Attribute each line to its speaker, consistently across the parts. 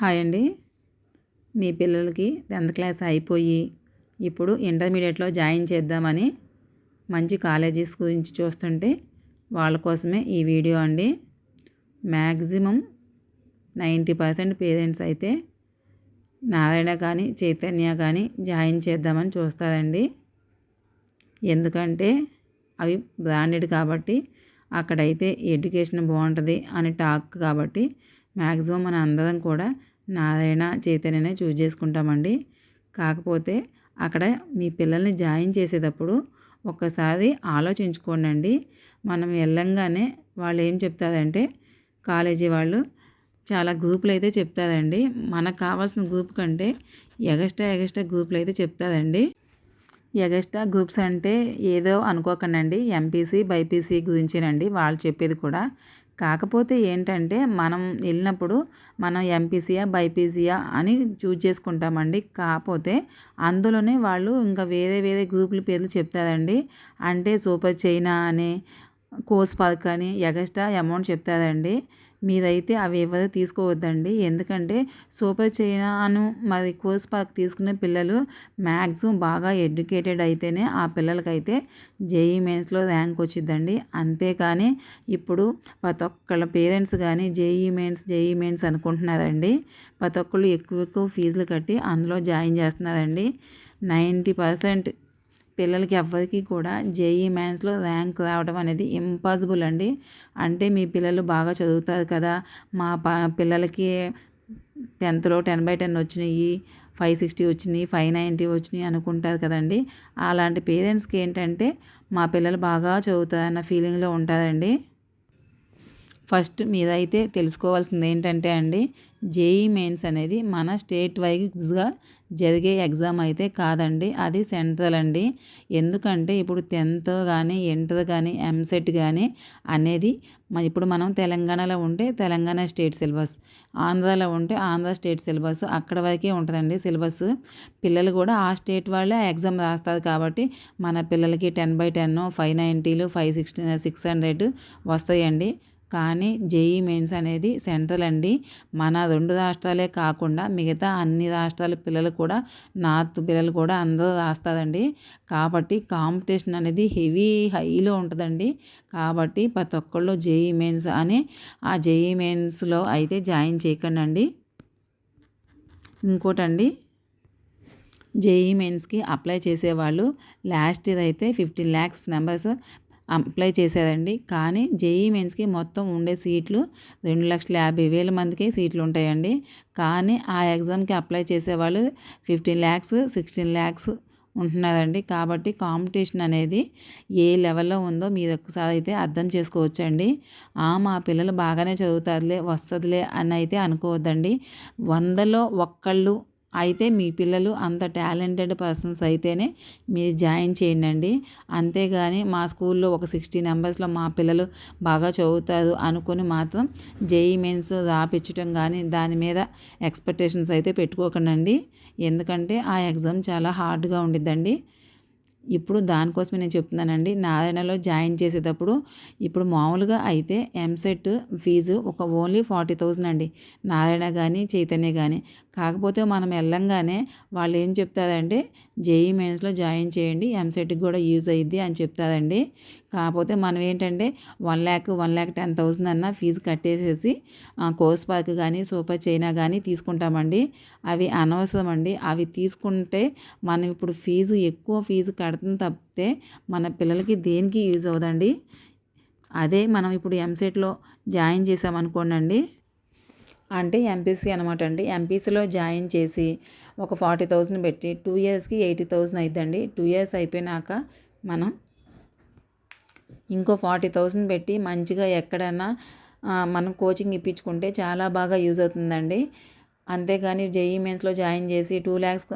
Speaker 1: Hi అండి. మీ పిల్లలకి tenth class అయిపోయి ఇప్పుడు ఇంటర్మీడియట్లో జాయిన్ చేద్దామని మంచి కాలేజెస్ గురించి చూస్తుంటే వాళ్ళ కోసమే ఈ వీడియో అండి. మ్యాక్సిమం నైంటీ పర్సెంట్ పేరెంట్స్ అయితే నారాయణ కానీ చైతన్య కానీ జాయిన్ చేద్దామని చూస్తారండి. ఎందుకంటే అవి బ్రాండెడ్ కాబట్టి అక్కడైతే ఎడ్యుకేషన్ బాగుంటుంది అని టాక్ కాబట్టి మ్యాక్సిమం మన అందరం కూడా నారాయణ చైతన్యనే చూజ్ చేసుకుంటామండి. కాకపోతే అక్కడ మీ పిల్లల్ని జాయిన్ చేసేటప్పుడు ఒక్కసారి ఆలోచించుకోండి మనం వెళ్ళంగానే వాళ్ళు ఏం చెప్తారంటే కాలేజీ వాళ్ళు చాలా గ్రూపులు అయితే చెప్తారండి. మనకు కావాల్సిన గ్రూప్ కంటే ఎగస్ట్రా ఎగస్ట్రా గ్రూపులు అయితే చెప్తారండి. ఎగస్ట్రా గ్రూప్స్ అంటే ఏదో అనుకోకండి ఎంపీసీ బైపీసీ గురించేనండి వాళ్ళు చెప్పేది కూడా. కాకపోతే ఏంటంటే మనం వెళ్ళినప్పుడు మనం ఎంపీసీయా బైపీసీయా అని చూజ్ చేసుకుంటామండి. కాకపోతే అందులోనే వాళ్ళు ఇంకా వేరే వేరే గ్రూపుల పేర్లు చెప్తారండి. అంటే సూపర్ చైనా అని కోర్స్ పార్క్ అని ఎగస్ట్రా అమౌంట్ చెప్తారండి. మీరైతే అవి ఎవరు తీసుకోవద్దండి. ఎందుకంటే సూపర్ చైనాను మరి కోర్స్ పార్క్ తీసుకునే పిల్లలు మ్యాక్సిమం బాగా ఎడ్యుకేటెడ్ అయితేనే ఆ పిల్లలకైతే జేఈ మెయిన్స్లో ర్యాంక్ వచ్చిందండి అంతేకాని ఇప్పుడు ప్రతి ఒక్కళ్ళ పేరెంట్స్ కానీ జేఈ మెయిన్స్ జేఈ మెయిన్స్ అనుకుంటున్నారండి. ప్రతి ఒక్కళ్ళు ఎక్కువ ఎక్కువ ఫీజులు కట్టి అందులో జాయిన్ చేస్తున్నారండి. నైంటీ పర్సెంట్ పిల్లలకి ఎవ్వరికి కూడా జేఈ మ్యాన్స్లో ర్యాంక్ రావడం అనేది ఇంపాసిబుల్ అండి. అంటే మీ పిల్లలు బాగా చదువుతారు కదా మా ప పిల్లలకి టెన్త్లో టెన్ బై టెన్ వచ్చినాయి ఫైవ్ సిక్స్టీ వచ్చినాయి ఫైవ్ నైంటీ వచ్చినాయి అనుకుంటారు కదండి. అలాంటి పేరెంట్స్కి ఏంటంటే మా పిల్లలు బాగా చదువుతారన్న ఫీలింగ్లో ఉంటారండి. ఫస్ట్ మీరైతే తెలుసుకోవాల్సింది ఏంటంటే అండి జేఈ మెయిన్స్ అనేది మన స్టేట్ వైజ్గా జరిగే ఎగ్జామ్ అయితే కాదండి అది సెంట్రల్ అండి. ఎందుకంటే ఇప్పుడు టెన్త్ కానీ ఇంటర్ కానీ ఎంసెట్ కానీ అనేది ఇప్పుడు మనం తెలంగాణలో ఉంటే తెలంగాణ స్టేట్ సిలబస్ ఆంధ్రాలో ఉంటే ఆంధ్ర స్టేట్ సిలబస్ అక్కడ వరకే ఉంటుందండి సిలబస్. పిల్లలు కూడా ఆ స్టేట్ వాళ్ళే ఎగ్జామ్ రాస్తారు కాబట్టి మన పిల్లలకి టెన్ బై టెన్ ఫైవ్ నైంటీలు ఫైవ్ సిక్స్టీ సిక్స్ హండ్రెడ్ వస్తాయండి. కానీ జేఈ మెయిన్స్ అనేది సెంట్రల్ అండి. మన రెండు రాష్ట్రాలే కాకుండా మిగతా అన్ని రాష్ట్రాల పిల్లలు కూడా నార్త్ పిల్లలు కూడా అందరూ రాస్తారండి. కాబట్టి కాంపిటీషన్ అనేది హెవీ హైలో ఉంటుందండి. కాబట్టి ప్రతి ఒక్కళ్ళు జేఈ మెయిన్స్ అని ఆ జేఈ మెయిన్స్లో అయితే జాయిన్ చేయకండి అండి ఇంకోటండి జేఈ మెయిన్స్కి అప్లై చేసేవాళ్ళు లాస్ట్ ఇయర్ అయితే ఫిఫ్టీన్ ల్యాక్స్ నెంబర్స్ అప్లై చేశారండి కానీ జేఈ మెయిన్స్కి మొత్తం ఉండే సీట్లు రెండు లక్షల యాభై వేల మందికి సీట్లు ఉంటాయండి. కానీ ఆ ఎగ్జామ్కి అప్లై చేసేవాళ్ళు ఫిఫ్టీన్ ల్యాక్స్ సిక్స్టీన్ ల్యాక్స్ ఉంటున్నారండి. కాబట్టి కాంపిటీషన్ అనేది ఏ లెవెల్లో ఉందో మీరు ఒకసారి అయితే అర్థం చేసుకోవచ్చండి. మా పిల్లలు బాగానే చదువుతారులే వస్తుందిలే అని అయితే అనుకోవద్దండి. వందలో ఒక్కళ్ళు అయితే మీ పిల్లలు అంత టాలెంటెడ్ పర్సన్స్ అయితేనే మీరు జాయిన్ చేయండి అంతేగాని మా స్కూల్లో ఒక సిక్స్టీ నెంబర్స్లో మా పిల్లలు బాగా చదువుతారు అనుకుని మాత్రం జేఈ మెయిన్స్ రాపించడం కానీ దాని మీద ఎక్స్పెక్టేషన్స్ అయితే పెట్టుకోకండి ఎందుకంటే ఆ ఎగ్జామ్ చాలా హార్డ్గా ఉండిద్దండి. ఇప్పుడు దానికోసమే నేను చెప్తున్నానండి. నారాయణలో జాయిన్ చేసేటప్పుడు ఇప్పుడు మామూలుగా అయితే ఎంసెట్ ఫీజు ఒక ఓన్లీ ఫార్టీ థౌజండ్ అండి. నారాయణ కానీ చైతన్య కానీ కాకపోతే మనం వెళ్ళంగానే వాళ్ళు ఏం చెప్తారంటే జేఈ మెయిన్స్లో జాయిన్ చేయండి. ఎంసెట్కి కూడా యూజ్ అయ్యిద్ది అని చెప్తారండి. కాకపోతే మనం ఏంటంటే one lakh one lakh ten thousand అన్న ఫీజు కట్టేసేసి కోర్స్ పార్క్ కానీ సూపర్ చైనా కానీ తీసుకుంటామండి. అవి అనవసరం అండి అవి తీసుకుంటే మనం ఇప్పుడు ఫీజు ఎక్కువ ఫీజు కడతాం తప్పితే మన పిల్లలకి దేనికి యూజ్ అవ్వదండి? అదే మనం ఇప్పుడు ఎంసెట్లో జాయిన్ చేసామనుకోండి అంటే ఎంపీసీ అనమాట అండి ఎంపీసీలో జాయిన్ చేసి ఒక ఫార్టీ థౌజండ్ పెట్టి టూ ఇయర్స్కి ఎయిటీ థౌజండ్ అయిద్దండి. టూ ఇయర్స్ అయిపోయినాక మనం ఇంకో ఫార్టీ థౌజండ్ పెట్టి మంచిగా ఎక్కడన్నా మనం కోచింగ్ ఇప్పించుకుంటే చాలా బాగా యూజ్ అవుతుందండి. అంతేగాని జేఈ మెయిన్స్లో జాయిన్ చేసి two lakhs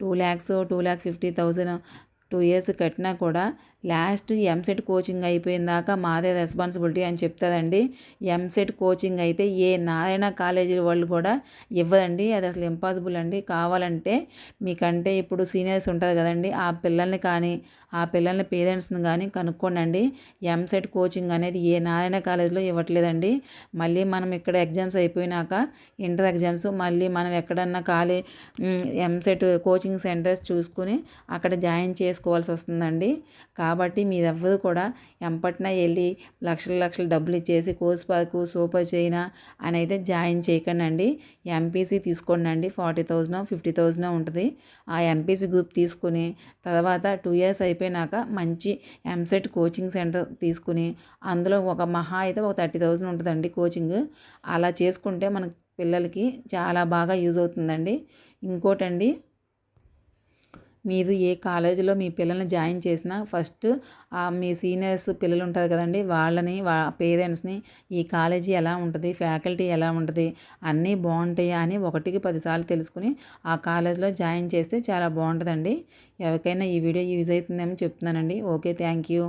Speaker 1: two lakhs two lakh fifty thousand two years కట్టినా కూడా లాస్ట్ ఎంసెట్ కోచింగ్ అయిపోయిన దాకా మాదే రెస్పాన్సిబిలిటీ అని చెప్తుందండి ఎంసెట్ కోచింగ్ అయితే ఏ నారాయణ కాలేజీ వాళ్ళు కూడా ఇవ్వదండి అది అసలు ఇంపాసిబుల్ అండి. కావాలంటే మీకంటే ఇప్పుడు సీనియర్స్ ఉంటుంది కదండి. ఆ పిల్లల్ని కానీ ఆ పిల్లల్ని పేరెంట్స్ని కానీ కనుక్కోనండి. ఎంసెట్ కోచింగ్ అనేది ఏ నారాయణ కాలేజీలో ఇవ్వట్లేదండి. మళ్ళీ మనం ఇక్కడ ఎగ్జామ్స్ అయిపోయినాక ఇంటర్ ఎగ్జామ్స్ మళ్ళీ మనం ఎక్కడన్నా కాలే ఎంసెట్ కోచింగ్ సెంటర్స్ చూసుకుని అక్కడ జాయిన్ చేసుకోవాల్సి వస్తుందండి కాబట్టి మీరెవ్వరు కూడా ఎంపటిన వెళ్ళి లక్షల లక్షల డబ్బులు ఇచ్చేసి కోర్స్ పార్కు సూపర్ చైనా అని అయితే జాయిన్ చేయకండి అండి ఎంపీసీ తీసుకోండి అండి ఫార్టీ థౌజండ్ ఫిఫ్టీ థౌజండ్ ఉంటుంది. ఆ ఎంపీసీ గ్రూప్ తీసుకుని తర్వాత టూ ఇయర్స్ అయిపోయినాక మంచి ఎంసెట్ కోచింగ్ సెంటర్ తీసుకుని అందులో ఒక మహా అయితే ఒక థర్టీ థౌజండ్ ఉంటుందండి కోచింగ్. అలా చేసుకుంటే మనకి పిల్లలకి చాలా బాగా యూజ్ అవుతుందండి. ఇంకోటండి మీరు ఏ కాలేజీలో మీ పిల్లల్ని జాయిన్ చేసినా ఫస్ట్ మీ సీనియర్స్ పిల్లలు ఉంటారు కదండి వాళ్ళని వా పేరెంట్స్ని ఈ కాలేజీ ఎలా ఉంటుంది ఫ్యాకల్టీ ఎలా ఉంటుంది అన్నీ బాగుంటాయా అని ఒకటికి పదిసార్లు తెలుసుకుని ఆ కాలేజీలో జాయిన్ చేస్తే చాలా బాగుంటుందండి. ఎవరికైనా ఈ వీడియో యూజ్ అవుతుందేమో చెప్తున్నానండి. Okay thank you.